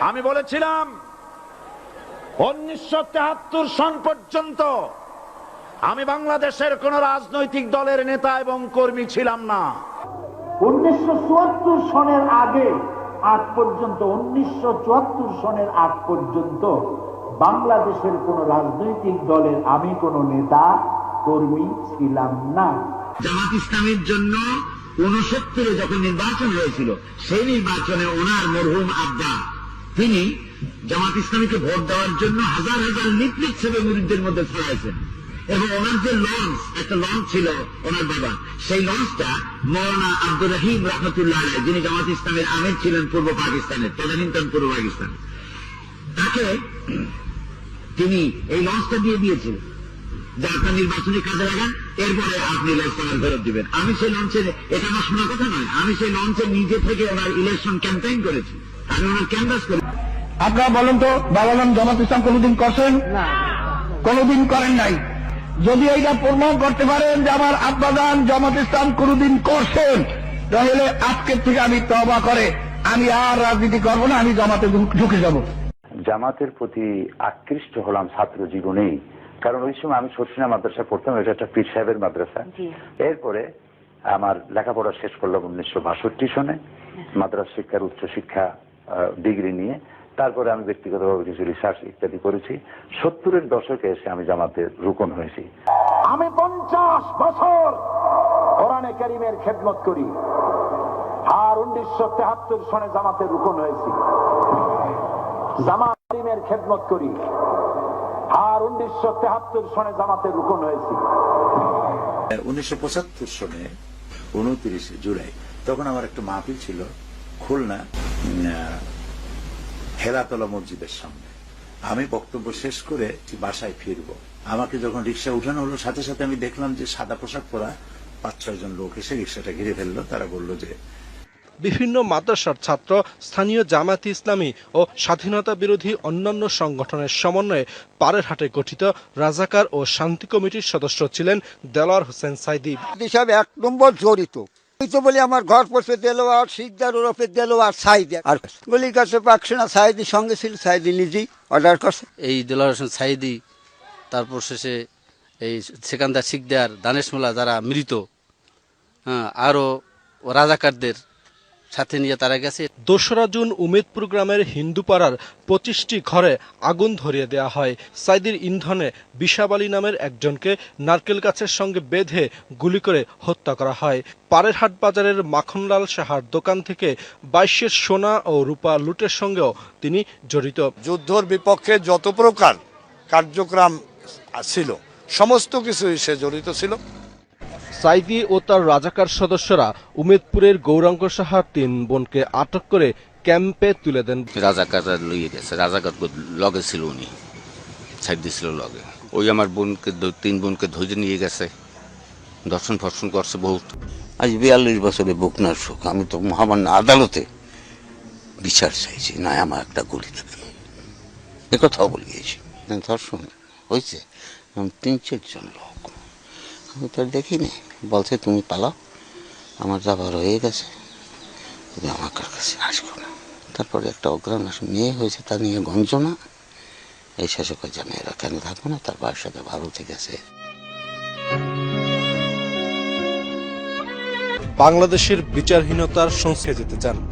আমি বলেছিলাম উনিশশো তেহাত্তর সন পর্যন্ত আমি বাংলাদেশের কোন রাজনৈতিক দলের নেতা এবং কর্মী ছিলাম না। উনিশশো চুয়াত্তর সনের আগে আগ পর্যন্ত উনিশশো চুয়াত্তর সনের আগ পর্যন্ত বাংলাদেশের কোন রাজনৈতিক দলের আমি কোন নেতা কর্মী ছিলাম না। জামাত ইসলামের জন্য উনসত্তরে যখন নির্বাচন হয়েছিল সেই নির্বাচনে ওনার মরহুম আব্বা তিনি জামাত ইসলামীকে ভোট দেওয়ার জন্য হাজার হাজার নিপলিক ছেলে মুরিদদের মধ্যে ছড়াইছেন এবং ওনার যে লঞ্চ, একটা লঞ্চ ছিল ওনার বাবা সেই লঞ্চটা মৌলানা আব্দুর রহিম রহমতুল্লাহ যিনি জামাত ইসলামের আমির ছিলেন পূর্ব পাকিস্তানের, তদানীন্তন পূর্ব পাকিস্তান। তাকে তিনি এই লঞ্চটা দিয়ে দিয়েছিলেন যে আপনার নির্বাচনী কাজে লাগান, এরপরে আপনি ইলেকশন ফেরত দিবেন। আমি সেই লঞ্চে এটা আমার শোনার কথা নয়, আমি সেই লঞ্চে নিজে থেকে ওনার ইলেকশন ক্যাম্পেইন করেছি। আপনারা বলেন তো বাবা নাম জামাত ইসলাম কোনোদিন করছেন? কোনোদিন করেন নাই। যদি এইটা প্রমাণ করতে পারেন যে আমার আব্বাদান জামাত ইসলাম কোনোদিন করছেন তাহলে আজকের থেকে আমি তবা করে আমি আর রাজনীতি করব না আমি জামাতে ঢুকে যাব। জামাতের প্রতি আকৃষ্ট হলাম ছাত্র জীবনেই। কারণ ওই সময় আমি সরসিনা মাদ্রাসা পড়তাম এটা একটা পীর সাহেবের মাদ্রাসা। এরপরে আমার লেখাপড়া শেষ করলাম উনিশশো বাষট্টি সনে। মাদ্রাস শিক্ষার উচ্চশিক্ষা ডিগ্রি নিয়ে। তারপরে আমি ব্যক্তিগতভাবে কিছু রিসার্চ ইত্যাদি করেছি। সত্তরের দশকে এসে আমি জামাতে রুকন হয়েছি। আমি পঞ্চাশ বছর কোরআনে করিমের খেদমত করি। আর উনিশশো তেহাত্তর সনে জামাতে রুকন হয়েছি। জামাত করিমের খেদমত করি। আর উনিশশো তেহাত্তর সনে জামাতে রুকন হয়েছি। উনিশশো পঁচাত্তর সনে উনত্রিশে জুলাই তখন আমার একটা মাহফিল ছিল। খুলনা হেরাতলা মসজিদের সামনে। আমি বক্তব্য শেষ করে বাসায় ফিরবো। আমাকে যখন রিক্সা উঠানো হলো সাথে সাথে আমি দেখলাম যে সাদা পোশাক পরা পাঁচ ছয় জন লোক এসে রিক্সাটা ঘিরে ফেলল। তারা বলল যে বিভিন্ন মাদ্রাসার ছাত্র স্থানীয় জামাত ইসলামী ও স্বাধীনতা বিরোধী অন্যান্য সংগঠনের সমন্বয়ে পাড়েরহাটে গঠিত রাজাকার ও শান্তি কমিটির সদস্য ছিলেন দেলোয়ার হোসেন সাইদি। হিসাবে এক নম্বর জড়িত। ওই তো বলি আমার ঘর পড়ছে দেলোয়ার শিকদার ওরফে দেলোয়ার সাইদে। আর গলির কাছে পাকছে না সাইদির সঙ্গে ছিল সাইদি নিজেই অর্ডার করছে। এই হোসেন সাইদি, তারপর শেষে এই সেকান্দার শিকদার দানেশ মোল্লা যারা মৃত হ্যাঁ আরও রাজাকারদের সাথে নিয়ে তারা গেছে। দোসরা জুন উমেদপুর গ্রামের হিন্দুপাড়ার পঁচিশটি ঘরে আগুন ধরিয়ে দেওয়া হয়। সাইদির ইন্ধনে বিশাবালী নামের একজনকে নারকেল গাছের সঙ্গে বেঁধে গুলি করে হত্যা করা হয়। পাড়েরহাট বাজারের মাখনলাল সাহার দোকান থেকে বাইশের সোনা ও রূপা লুটের সঙ্গেও তিনি জড়িত। যুদ্ধর বিপক্ষে যত প্রকার কার্যক্রম ছিল সমস্ত কিছুই সে জড়িত ছিল। সাইদি ও তার রাজাকার সদস্যরা উমেদপুরের গৌরাঙ্গ সাহার তিন বোনকে আটক করে ক্যাম্পে তুলে দেন। রাজাকাররা লইয়ে গেছে। রাজাকার লগে ছিল উনি। সাইদি ছিল লগে। ওই আমার বোনকে তিন বোনকে ধরে নিয়ে গেছে। দর্শন ফর্শন করছে বহুত। আজ বিয়াল্লিশ বছরে বুকনার সুখ। আমি তো মহামান্য আদালতে বিচার চাইছি। না আমার একটা গুলি দেবেন এ কথাও বলে গিয়েছি। ধর্ষণ হয়েছে তিন চারজন লোক। আমি তো দেখিনি। বলছে, তুমি পালাও। আমার যাবার হয়ে গেছে। তুমি আমার কাছে আসব না? তারপরে একটা অগ্রাণ মেয়ে হয়েছে তা নিয়ে গঞ্জনা এই শাসকের জানে, এরা কেন থাকব না? তার বাবার সাথে ভালো ঠিক আছে বাংলাদেশের বিচারহীনতার সংস্কৃতি যেতে চান।